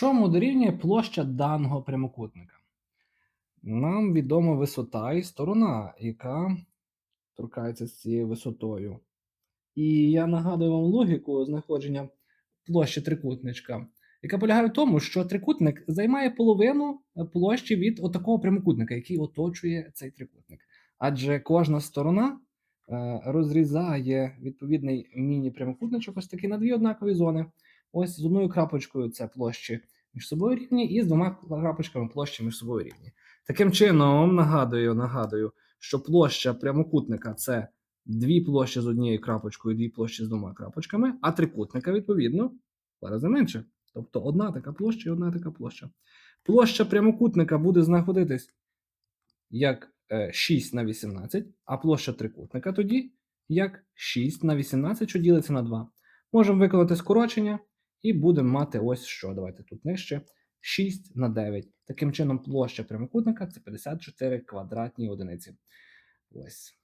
Чому дорівнює площа даного прямокутника? Нам відома висота і сторона, яка торкається з цією висотою. І я нагадую вам логіку знаходження площі трикутничка, яка полягає в тому, що трикутник займає половину площі від отакого прямокутника, який оточує цей трикутник. Адже кожна сторона е, розрізає відповідний міні-прямокутничок, ось такий на дві однакові зони. Ось з одною крапочкою це площі між собою рівні, і з двома крапочками площі між собою рівні. Таким чином, нагадую, нагадую, що площа прямокутника це дві площі з однією крапочкою, дві площі з двома крапочками, а трикутника, відповідно, два рази менше. Тобто одна така площа і одна така площа. Площа прямокутника буде знаходитись як е, 6 на 18, а площа трикутника тоді як 6 на 18, що ділиться на 2. Можемо виконати скорочення і будемо мати ось що. Давайте тут нижче. 6 на 9. Таким чином, площа прямокутника це 54 квадратні одиниці. Ось.